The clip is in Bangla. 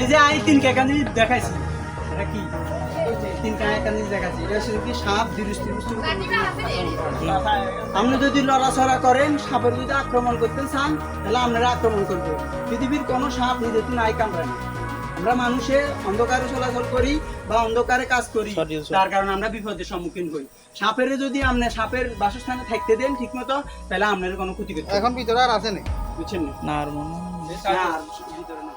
এই যে আমি তিন কাকা জিনিস দেখাইছি। এটা কি? তিন কাকা জিনিস দেখাইছি। এটা হচ্ছে কি সাপ দৃষ্টি আপনি যদি লড়াচড়া করেন সাপের যদি আক্রমণ করতে চান তাহলে আপনারা আক্রমণ করবে। পৃথিবীর কোনো সাপ নিজের নাই কামড়ায় না। আমরা মানুষে অন্ধকারে চলাচল করি বা অন্ধকারে কাজ করি তার কারণে আমরা বিপদের সম্মুখীন হই। সাপের যদি আপনি সাপের বাসস্থানে থাকতে দেন ঠিক মতো তাহলে আপনার কোনো ক্ষতি করতে এখন ভিতরে আর আছে না? বুঝছেন না? আর মনে হয় ভিতরে না।